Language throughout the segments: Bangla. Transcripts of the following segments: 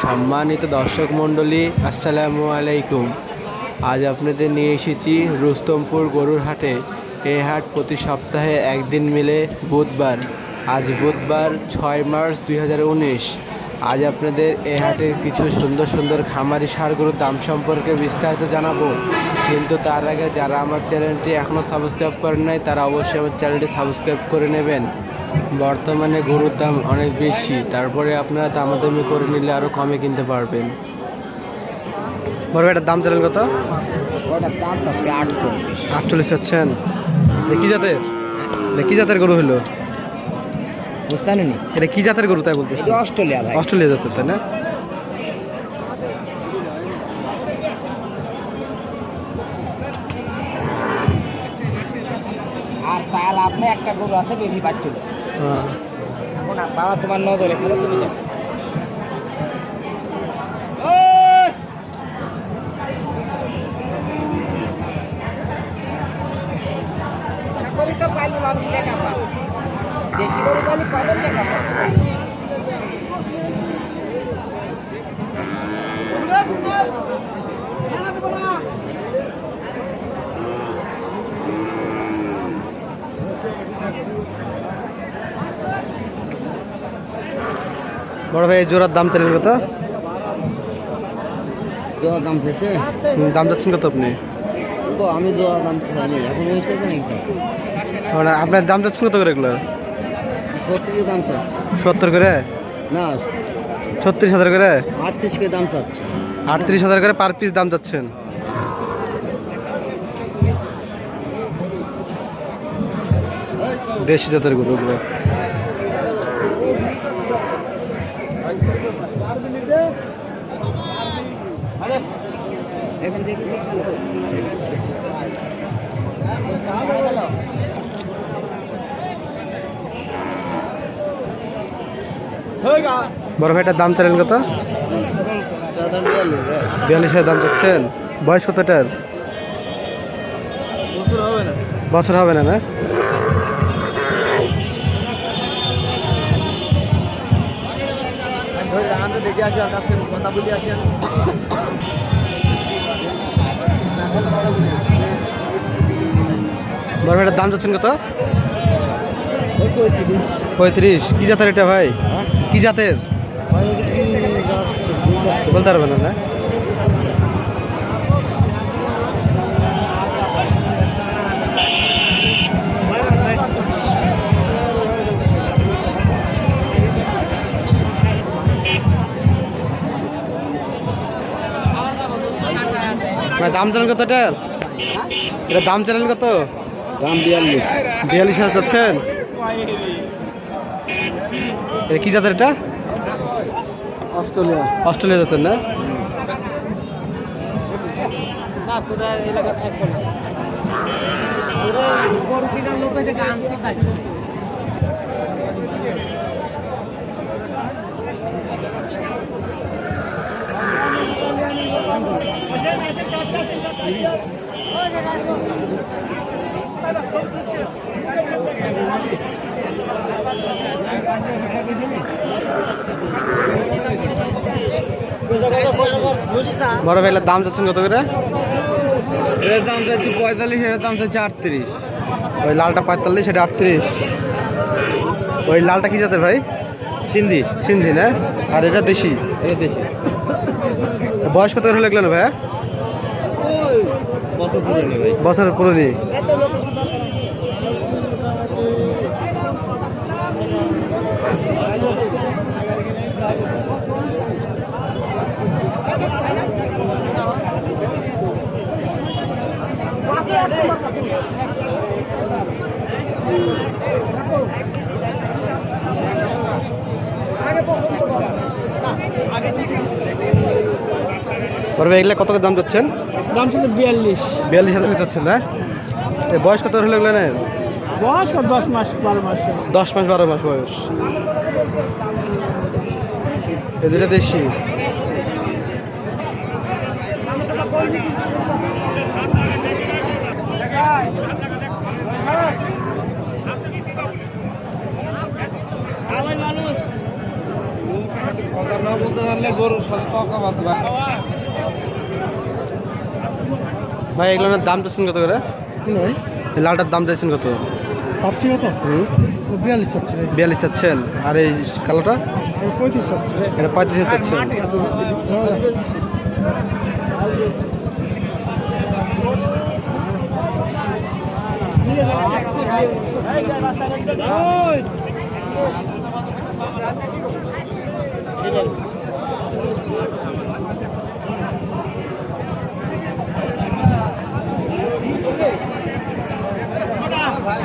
সম্মানিত দর্শক মণ্ডলী, আসসালামু আলাইকুম। আজ আপনাদের নিয়ে এসেছি রুস্তমপুর গরুর হাটে এই হাট প্রতি সপ্তাহে একদিন মিলে বুধবার। আজ বুধবার ছয় মার্চ দুই হাজার উনিশ। আজ আপনাদের এই হাটের কিছু সুন্দর সুন্দর খামারি সারগুলোর দাম সম্পর্কে বিস্তারিত জানাব। কিন্তু তার আগে যারা আমার চ্যানেলটি এখনও সাবস্ক্রাইব করেন নাই, তারা অবশ্যই আমার চ্যানেলটি সাবস্ক্রাইব করে নেবেন। বর্তমানে গরুর দাম অনেক বেশি। তারপরে আপনারা দামাদামি করে নিলে আরও কমে কিনতে পারবেন। বড় এটার দাম চলেন কত? ওটার দাম আটচল্লিশ। আটচল্লিশ হচ্ছেন কি জাতের? কি জাতের গরু হলো বুঝতে পারিনি এটা কি জাতের গরু তাই বলতেছি? অস্ট্রেলিয়া অস্ট্রেলিয়া জাতের তাই না? আর তাহলে আপনি একটা গরু আছে বেশি পাচ্ছিল। বাবা, তোমার নজরে ফেলে তুমি চাকরি তো পাইলে মানুষ টাকা পায়। দেশি গরু পালি কত টাকা পায়? বড় ভাই জোড়ার দাম কত? দোয়া দাম চাইছে? দাম যাচ্ছেন কত আপনি? আমি দাম চাইনি এখন মানে আপনার দাম চাচ্ছেন কত করে এগুলো? সত্তর দাম চাচ্ছে। সত্তর করে? না ছত্রিশ হাজার করে? আটত্রিশ কে দাম চাচ্ছে। আটত্রিশ হাজার করে পার পিস দাম চাচ্ছেন। দেশি জাতের গরুগুলো। থেকে বড় ভাইটার দাম চালেন কত? বিয়াল্লিশ হাজার দাম চাচ্ছেন। বয়স কতটার? বছর হবে না না? বড় ভাইটার দাম যাচ্ছেন কত? পঁয়ত্রিশ। কি জাতের এটা ভাই? কি জাতের? বলতে পারবেন না? দাম চালেন কত এটার এটা দাম চালেন কত? দাম বিয়াল্লিশ। বিয়াল্লিশ হাজার চাচ্ছেন? এটা কি জাতের এটা? অস্ট্রেলিয়া। অস্ট্রেলিয়া জাতের না? না এলাকা থাকব না তোরা গরু কিনার লোক আছে গান শিখায় বড় ভাইলার দাম যাচ্ছেন কত করে? এর দাম চাচ্ছি পঁয়তাল্লিশ এর দাম চাচ্ছি আটত্রিশ। ওই লালটা পঁয়তাল্লিশ এটা আটত্রিশ। ওই লালটা কি জাতের ভাই? সিন্ধি। সিন্ধি না? আর এটা দেশি? এটা দেশি। বয়স কত করে লাগলেন ভাই বছর পুরনো ভাই পুরনি এগুলা কত করে দাম যাচ্ছেন? দাম ছিল বিয়াল্লিশ। বিয়াল্লিশ হাজার করে যাচ্ছেন না? এ বয়স কত করে লাগলেন বয়স দশ মাস বারো মাস। দশ মাস বারো মাস বয়স। এ দুটা দেশি। ভাই এগুলোর দাম চাচ্ছেন কত করে? এই লালটার দাম চাইছেন কত? চাচ্ছি কত হুম। বিয়াল্লিশ চাচ্ছি বিয়াল্লিশ চাচ্ছেন। আর এই কালোটা? পঁয়ত্রিশ চাচ্ছি। এটা পঁয়ত্রিশ চাচ্ছেন।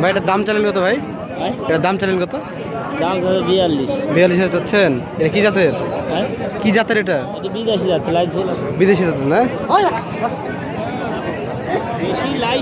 ভাই এটার দাম চালেন কত ভাই? এটার দাম চালেন কত? দাম বিয়াল্লিশ। বিয়াল্লিশ হাজার চাচ্ছেন? এটা কি জাতের? হ্যাঁ? কি জাতের এটা? এটা বিদেশি হলো বিদেশি জাতের না? বেশি লাই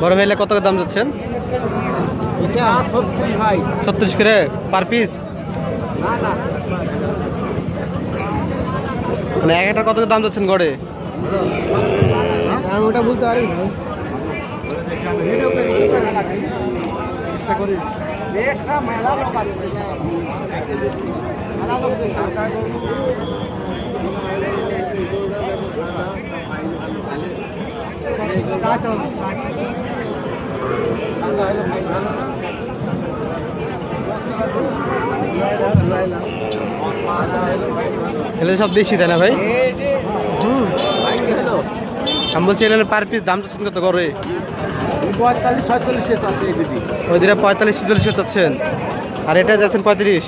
বড় ভাইলে কত দাম যাচ্ছেন? এটা ভাই। ছত্রিশ করে পার পিস? মানে এক একটা কত দাম যাচ্ছেন গড়ে? আমি ওটা বলতে পারি ভাই। দেশটা মেলা লোক আছে মেলা লোক এগুলো সব দেশি তাই না ভাই? আমি বলছি এগুলো পার পিস দাম চাচ্ছেন কত গড়ে পঁয়তাল্লিশ ছয়চল্লিশ আছে ওই দিনে পঁয়তাল্লিশ ছিচল্লিশ চাচ্ছেন। আর এটা যাচ্ছেন পঁয়ত্রিশ।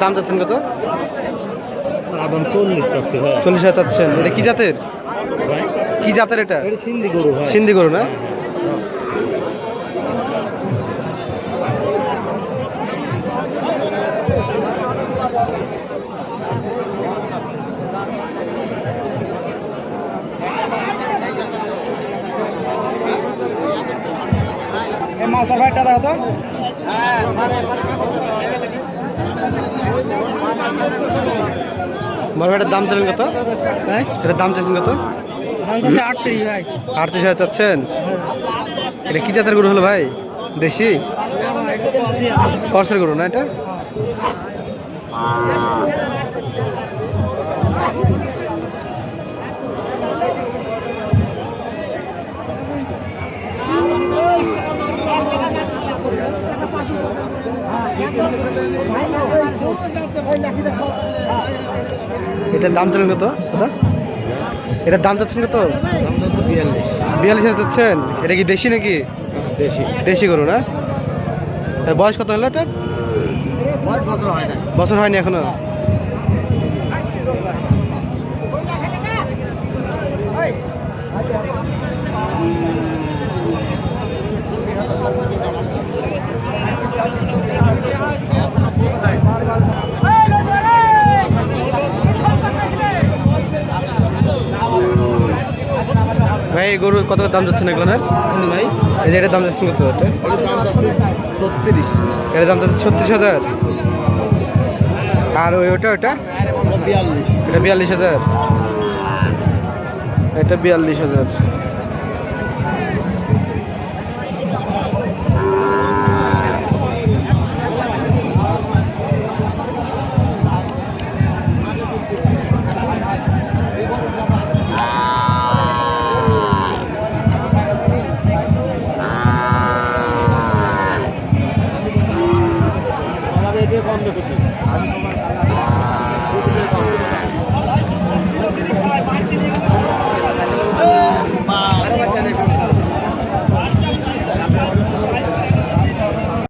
দাম চাচ্ছেন কত? দাম চল্লিশ চাচ্ছে ভাই চল্লিশ হাজার চাচ্ছেন। এটা কি জাতের? ভাই কি জাতের এটা? এটা সিন্ধি গরু সিন্ধি গরু না? এই মাথার ভাইটা দেখো তো বড় ভাইটার দাম চাইলেন কত? এটা এটার দাম চাইছেন কত? ভাই। আটত্রিশ হাজার চাচ্ছেন? এটা কি জাতের গরু হলো ভাই? দেশি? কর্সের গরু না এটা? এটার দাম চাচ্ছেন কত? দাদা এটার দাম চাচ্ছেন কত? বিয়াল্লিশ হাজার চাচ্ছেন। এটা কি দেশি নাকি? দেশি। দেশি গরু না? বয়স কত হলো এটার? বছর হয় হয়নি এখনও। ভাই এই গরুর কত দাম যাচ্ছে না এগুলোর ভাই। এই যে এটার দাম যাচ্ছে কত ছত্রিশ। এটার দাম যাচ্ছে ছত্রিশ হাজার? আর ওই ওটা ওটা? বিয়াল্লিশ। এটা বিয়াল্লিশ হাজার। এটা বিয়াল্লিশ হাজার।